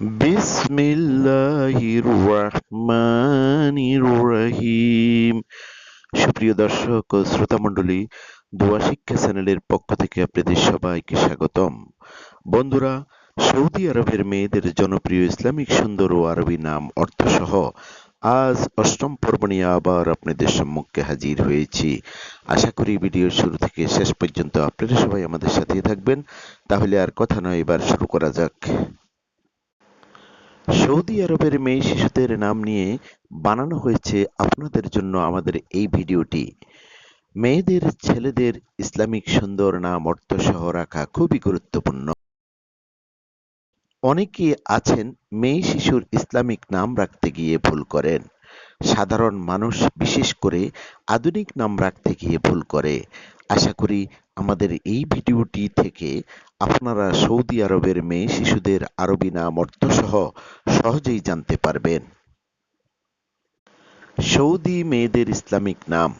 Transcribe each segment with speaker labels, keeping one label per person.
Speaker 1: বিসমিল্লাহির রহমানির রহিম সুপ্রিয় দর্শক ও শ্রোতামণ্ডলী দোয়া শিক্ষা চ্যানেলের পক্ষ থেকে আপনাদের সবাইকে স্বাগতম। বন্ধুরা, সৌদি আরবের মেয়েদের জনপ্রিয় ইসলামিক সুন্দর ও আরবি নাম অর্থসহ আজ অষ্টম পর্ব নিয়ে আবার আপনাদের সম্মুখে হাজির হয়েছি। আশা করি ভিডিও শুরু থেকে শেষ পর্যন্ত আপনারা সবাই আমাদের সাথে থাকবেন। তাহলে আর কথা নয়, এবার শুরু করা যাক। সৌদি আরবের মেয়ে শিশুদের নাম নিয়ে বানানো হয়েছে আপনাদের জন্য আমাদের এই ভিডিওটি। মেয়েদের, ছেলেদের ইসলামিক সুন্দর নাম অর্থসহ রাখা খুবই গুরুত্বপূর্ণ। অনেকে আছেন মেয়ে শিশুর ইসলামিক নাম রাখতে গিয়ে ভুল করেন। সাধারণ মানুষ বিশেষ করে আধুনিক নাম রাখতে গিয়ে ভুল করে। আশা করি আমাদের এই ভিডিওটি থেকে আপনারা সৌদি আরবের মেয়ে শিশুদের আরবি নাম, অর্থসহ সহজেই জানতে পারবেন। সৌদি মেয়েদের ইসলামিক নাম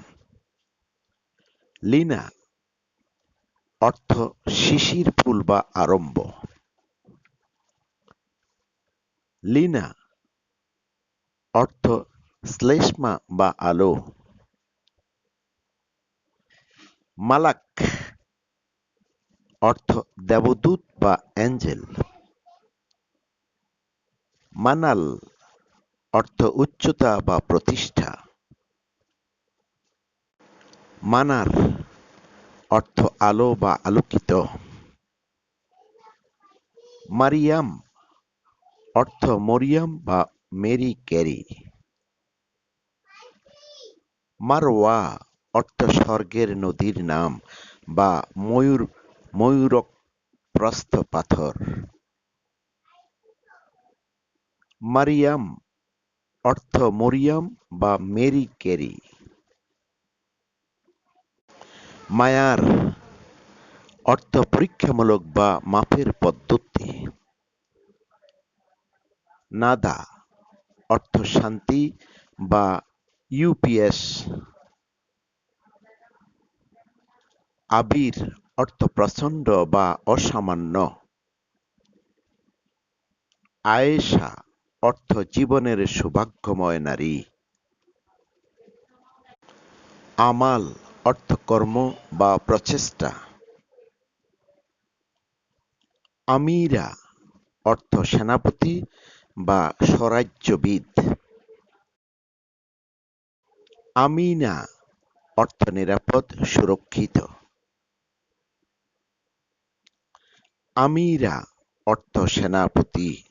Speaker 1: লিনা, অর্থ শিশির ফুল বা আরম্ভ। লিনা, অর্থ শ্লেষ্মা বা আলো। মালাক, অর্থ দেবদূত বা অ্যাঞ্জেল। মানাল, অর্থ উচ্চতা বা প্রতিষ্ঠা। মানার, অর্থ আলো বা আলোকিত। মারিয়াম, অর্থ মরিয়াম বা মেরি ক্যারি। মারওয়া অর্থ স্বর্গের নদীর নাম বা ময়ূর ময়ূরক প্রস্থ পাথর। মারিয়াম, অর্থ মরিয়াম বা মেরি ক্যারি মায়ার, অর্থ পরীক্ষামূলক বা মাপের পদ্ধতি। নাদা, অর্থ শান্তি বা ইউপিএস আবির অর্থ প্রচণ্ড বা অসামান্য। আয়েশা অর্থ জীবনের সৌভাগ্যময় নারী। আমাল অর্থ কর্ম বা প্রচেষ্টা। আমিরা অর্থ সেনাপতি বা স্বরাজ্যবিদ। আমিনা অর্থ নিরাপদ, সুরক্ষিত। আমিরা, অর্থ সেনাপতি।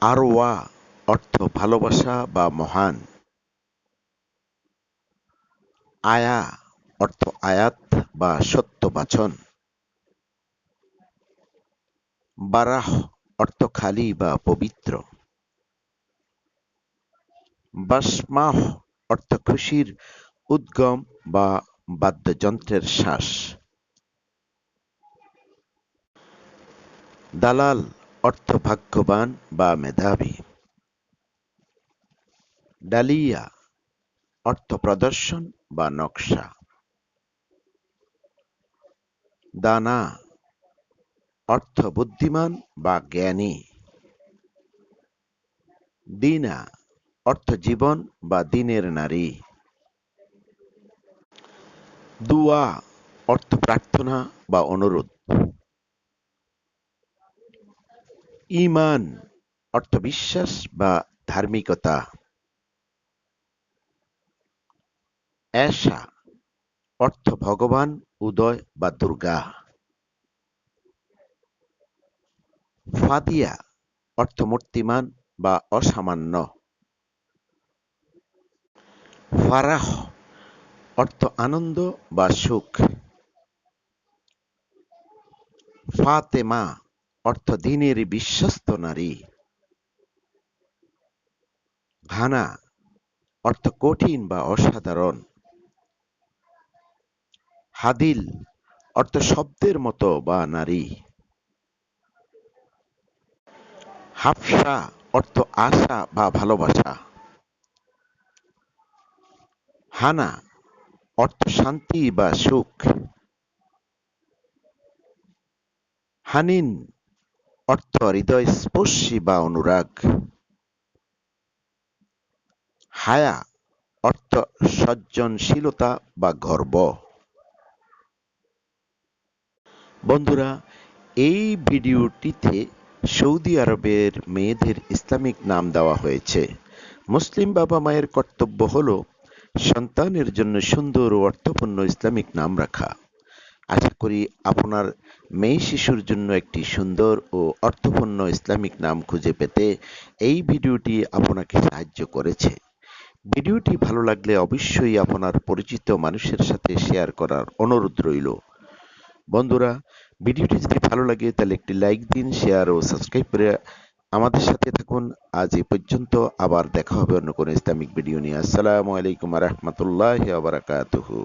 Speaker 1: আরওয়া, অর্থ ভালোবাসা বা মহান। আয়া, অর্থ আয়াত বা সত্য সত্যবাচন বারাহ, অর্থ খালি বা পবিত্র। বাসমাহ, অর্থ খুশির উদ্গম বা বাদ্যযন্ত্রের শ্বাস। দালাল অর্থ ভাগ্যবান বা মেধাবী। ডালিয়া অর্থ প্রদর্শন বা নকশা। দানা অর্থ বুদ্ধিমান বা জ্ঞানী। দিনা অর্থ জীবন বা দিনের নারী। দুয়া অর্থ প্রার্থনা বা অনুরোধ। ইমান অর্থ বিশ্বাস বা ধার্মিকতা? এশা, অর্থ ভগবান, উদয় বা দুর্গা? ফাদিয়া, অর্থ মূর্তিমান বা অসামান্য? ফারাহ, অর্থ আনন্দ বা সুখ? ফাতেমা অর্থ দিনের বিশ্বস্ত নারী। হানা অর্থ কঠিন বা অসাধারণ। হাদিল, অর্থ শব্দের মতো বা নারী। হাফসা, অর্থ আশা বা ভালোবাসা। হানা, অর্থ শান্তি বা সুখ। হানিন অর্থ হৃদয়স্পর্শী বা অনুরাগ। হায়া, অর্থ সজ্জনশীলতা বা গর্ব। বন্ধুরা, এই ভিডিওটিতে সৌদি আরবের মেয়েদের ইসলামিক নাম দেওয়া হয়েছে। মুসলিম বাবা মায়ের কর্তব্য হলো সন্তানের জন্য সুন্দর ও অর্থপূর্ণ ইসলামিক নাম রাখা। আশা করি আপনার মেয়ে শিশুর জন্য একটি সুন্দর ও অর্থপূর্ণ ইসলামিক নাম খুঁজে পেতে এই ভিডিওটি আপনাকে সাহায্য করেছে। ভিডিওটি ভালো লাগলে অবশ্যই আপনার পরিচিত মানুষের সাথে শেয়ার করার অনুরোধ রইল। বন্ধুরা, ভিডিওটি যদি ভালো লাগে তাহলে একটি লাইক দিন, শেয়ার ও সাবস্ক্রাইব করে আমাদের সাথে থাকুন। আজ এই পর্যন্ত আবার দেখা হবে অন্য কোনো ইসলামিক ভিডিও নিয়ে। আসসালামু আলাইকুম রহমতুল্লাহ বারাকাতুহু।